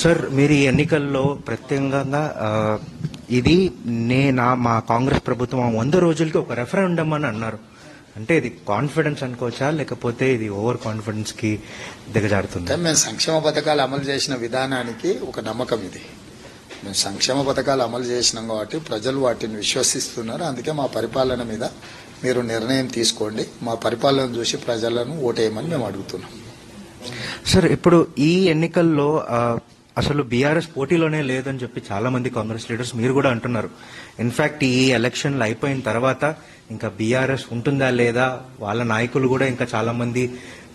Sir మీరు ఈ ఎన్నికల్లో ప్రత్యేకంగా ఇది నే నా మా కాంగ్రెస్ ప్రభుత్వం వంద రోజులకి ఒక రెఫరెండమ్ అని అన్నారు. అంటే ఇది కాన్ఫిడెన్స్ అనుకోవచ్చా? లేకపోతే ఇది ఓవర్ కాన్ఫిడెన్స్కి దిగజారుతుంది? మేము సంక్షేమ పథకాలు అమలు చేసిన విధానానికి ఒక నమ్మకం ఇది. మేము సంక్షేమ పథకాలు అమలు చేసినాం కాబట్టి ప్రజలు వాటిని విశ్వసిస్తున్నారు. అందుకే మా పరిపాలన మీద మీరు నిర్ణయం తీసుకోండి. మా పరిపాలన చూసి ప్రజలను ఓటేయమని మేము అడుగుతున్నాం. సార్ ఇప్పుడు ఈ ఎన్నికల్లో అసలు బీఆర్ఎస్ పోటీలోనే లేదని చెప్పి చాలా మంది కాంగ్రెస్ లీడర్స్ మీరు కూడా అంటున్నారు. ఇన్ఫాక్ట్ ఈ ఎలక్షన్లు అయిపోయిన తర్వాత ఇంకా బీఆర్ఎస్ ఉంటుందా లేదా వాళ్ళ నాయకులు కూడా ఇంకా చాలా మంది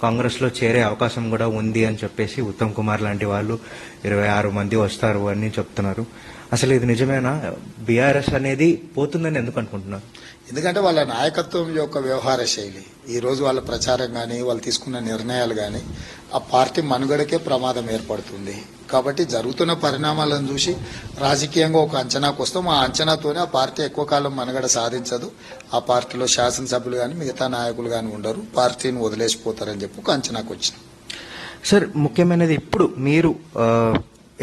కాంగ్రెస్లో చేరే అవకాశం కూడా ఉంది అని చెప్పేసి ఉత్తమ్ కుమార్ లాంటి వాళ్ళు ఇరవై ఆరు మంది వస్తారు అని చెప్తున్నారు. అసలు ఇది నిజమేనా? బీఆర్ఎస్ అనేది పోతుందని ఎందుకు అనుకుంటున్నారు? ఎందుకంటే వాళ్ళ నాయకత్వం యొక్క వ్యవహార శైలి ఈ రోజు వాళ్ళ ప్రచారం కానీ వాళ్ళు తీసుకున్న నిర్ణయాలు కానీ ఆ పార్టీ మనుగడకే ప్రమాదం ఏర్పడుతుంది. కాబట్టి జరుగుతున్న పరిణామాలను చూసి రాజకీయంగా ఒక అంచనాకు వస్తాం. ఆ అంచనాతోనే ఆ పార్టీ ఎక్కువ కాలం మనుగడ సాధించదు. ఆ పార్టీలో శాసనసభ్యులు కానీ మిగతా నాయకులు కానీ ఉండరు. పార్టీని వదిలేసిపోతారని చెప్పి ఒక అంచనాకు వచ్చినాం. సార్ ముఖ్యమైనది ఇప్పుడు మీరు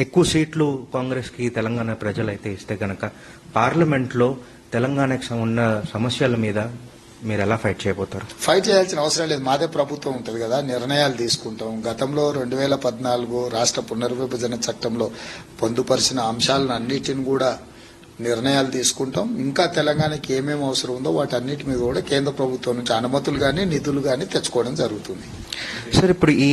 ఎక్కువ సీట్లు కాంగ్రెస్కి తెలంగాణ ప్రజలైతే ఇస్తే గనక పార్లమెంట్లో తెలంగాణకి తెలంగాణకు ఉన్న సమస్యల మీద మీరు ఎలా ఫైట్ చేయబోతారు? ఫైట్ చేయాల్సిన అవసరం లేదు. మాదే ప్రభుత్వం ఉంటుంది కదా. నిర్ణయాలు తీసుకుంటాం. గతంలో రెండు వేల పద్నాలుగు రాష్ట్ర పునర్విభజన చట్టంలో పొందుపరిచిన అంశాలను అన్నిటిని కూడా నిర్ణయాలు తీసుకుంటాం. ఇంకా తెలంగాణకి ఏమేమి అవసరం ఉందో వాటన్నిటి మీద కూడా కేంద్ర ప్రభుత్వం నుంచి అనుమతులు కానీ నిధులు కానీ తెచ్చుకోవడం జరుగుతుంది. సార్ ఇప్పుడు ఈ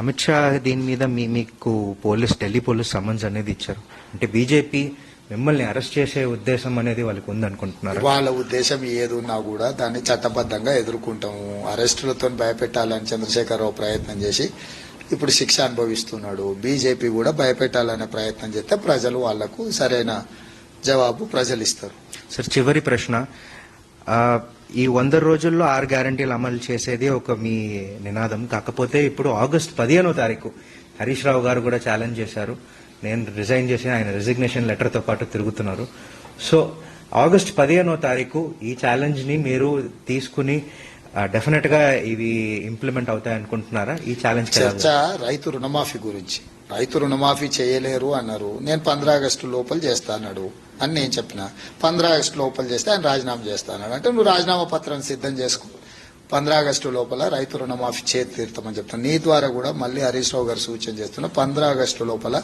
అమిత్ షా దీని మీద మీ మీకు పోలీస్ ఢిల్లీ పోలీస్ సమన్స్ అనేది ఇచ్చారు. అంటే బీజేపీ మిమ్మల్ని అరెస్ట్ చేసే ఉద్దేశం అనేది వాళ్ళకి ఉందనుకుంటున్నారు? వాళ్ళ ఉద్దేశం ఏది ఉన్నా కూడా దాన్ని చట్టబద్ధంగా ఎదుర్కొంటాము. అరెస్టులతో భయపెట్టాలని చంద్రశేఖరరావు ప్రయత్నం చేసి ఇప్పుడు శిక్ష అనుభవిస్తున్నాడు. బీజేపీ కూడా భయపెట్టాలనే ప్రయత్నం చేస్తే ప్రజలు వాళ్ళకు సరైన జవాబు ప్రజలు ఇస్తారు సార్ చివరి ప్రశ్న. ఈ వంద రోజుల్లో ఆరు గ్యారంటీలు అమలు చేసేది ఒక మీ నినాదం. కాకపోతే ఇప్పుడు ఆగస్ట్ పదిహేనో తారీఖు హరీష్ రావు గారు కూడా ఛాలెంజ్ చేశారు. నేను రిజైన్ చేసి ఆయన రిజిగ్నేషన్ లెటర్తో పాటు తిరుగుతున్నారు. సో ఆగస్ట్ పదిహేనో తారీఖు ఈ ఛాలెంజ్ని మీరు తీసుకుని డెఫినెట్గా ఇవి ఇంప్లిమెంట్ అవుతాయి అనుకుంటున్నారా? ఈ ఛాలెంజ్ చర్చ రైతు రుణమాఫీ గురించి. రైతు రుణమాఫీ చేయలేరు అన్నారు. నేను పంద్రా ఆగస్టు లోపల చేస్తాన్నాడు అని నేను చెప్పిన. పంద్రా ఆగస్టు లోపల చేస్తే ఆయన రాజీనామా చేస్తాను అంటే నువ్వు రాజీనామా పత్రం సిద్ధం చేసుకో. పంద్రా ఆగస్టు లోపల రైతు రుణమాఫీ చేతి తీర్థమని చెప్తాను. నీ ద్వారా కూడా మళ్ళీ హరీష్ రావు గారు సూచన చేస్తున్నా పంద్రా ఆగస్టు లోపల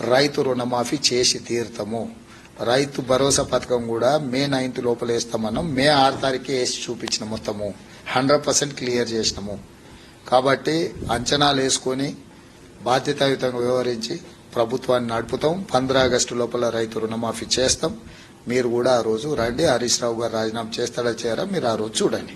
రైతు రుణమాఫీ చేసి తీర్థము రైతు భరోసా పథకం కూడా మే నైన్త్ లోపల వేస్తామన్నాం. మే ఆరు తారీఖు వేసి చూపించిన మొత్తము. హండ్రెడ్ పర్సెంట్ క్లియర్ చేసినాము. కాబట్టి అంచనాలు వేసుకొని బాధ్యతాయుతంగా వ్యవహరించి ప్రభుత్వాన్ని నడుపుతాం. పంద్రా ఆగస్టు లోపల రైతు రుణమాఫీ చేస్తాం. మీరు కూడా ఆ రోజు రండి. హరీష్ రావు గారు రాజీనామా చేస్తాడా చేయరా? మీరు ఆ రోజు చూడండి.